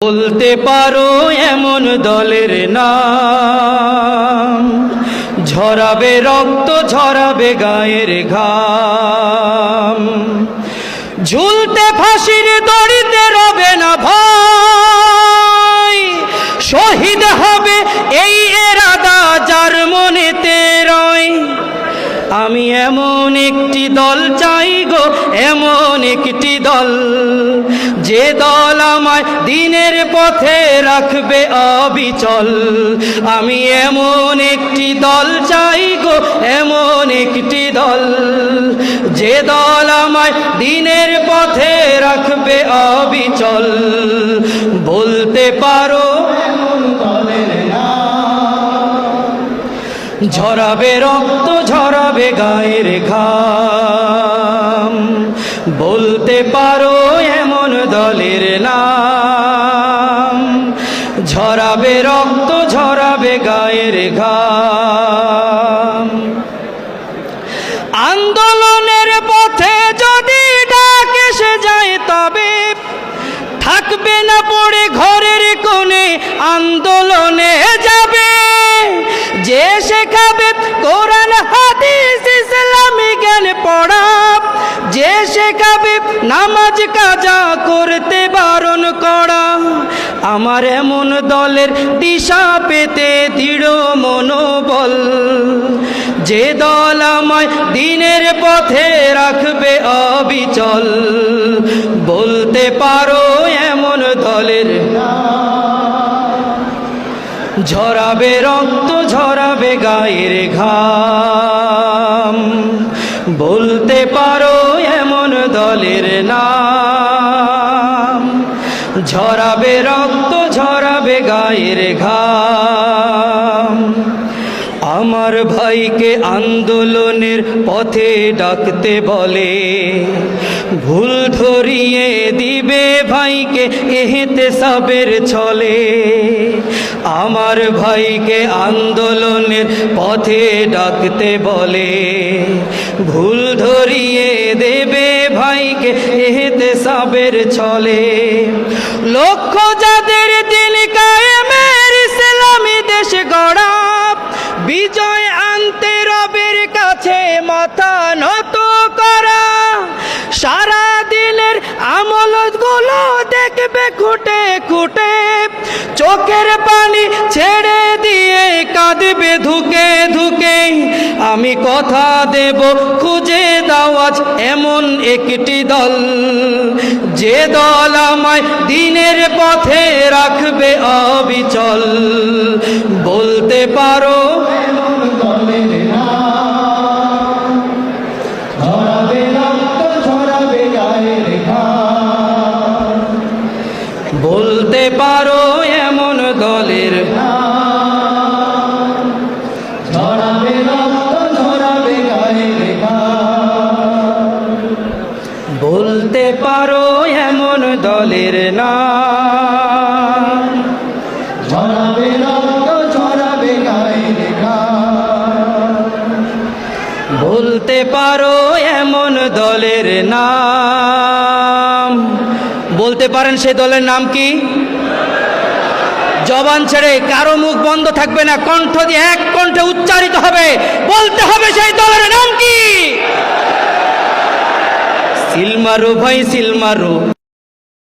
বলতে পারো এমন দলের নাম। ঝরাবে রক্ত, ঝরাবে গায়ের ঘাম। ঝুলতে ফাঁসির দড়িতে রবে না ভয় আমি এমন একটি দল চাই গো, এমন একটি দল। যে দল আমায় দিনের পথে রাখবে অবিচল। আমি এমন একটি দল চাই গো, এমন একটি দল। যে দল আমায় দিনের পথে রাখবে অবিচল। বলতে পারো ঝরাবে রক্ত, ঝরাবে গায়ের ঘাম। বলতে পারো এমন দলের নাম। ঝরাবে রক্ত, ঝরাবে গায়ের ঘাম। আন্দোলনের পথে যদি ডাক এসে যায় তবে থাকবে না পড়ে ঘরের কোণে, আন্দোলনে যাবে। যে শেখাবে কোরআন নামাজ কাজা করতে বারণ করা। আমার এমন দলের দিশা পেতে দৃঢ় মনোবল। যে দল আমায় দিনের পথে রাখবে অবিচল। বলতে পারো এমন দলের ঝরাবে রক্ত, ঝরাবে গায়ের ঘাম। বলতে ঝরাবে রক্ত, ঝরাবে গায়ের ঘাম। আমার ভাইকে আন্দোলনের পথে ডাকতে বলে, ভুল ধরিয়ে দিবে ভাইকে এহেতে সবের ছলে। আমার ভাইকে আন্দোলনের পথে ডাকতে বলে, ভুল ধরিয়ে দেবে ভাইকে এহেতে সাবের ছলে। লক্ষ্য যাদের দিল কায়েমের দেখবে খুঁটে খুঁটে, চোখের পানি ছেড়ে দিয়ে কাঁদবে ধুকে ধুকে। আমি কথা দেব, খুঁজে দাও আজ এমন একটি দল। যে দল আমায় দিনের পথে রাখবে অবিচল। বলতে পারো বলতে পারো এমন দলের বলতে পারো এমন দলের না। বলতে পারো এমন দলের নাম বলতে পারেন সেই দলের নাম কি? জবান ছেড়ে কারও মুখ বন্ধ থাকবে না, কণ্ঠ দিয়ে এক কণ্ঠে উচ্চারিত হবে, বলতে হবে সেই দলের নাম কি? সিলমারু ভাই সিলমারু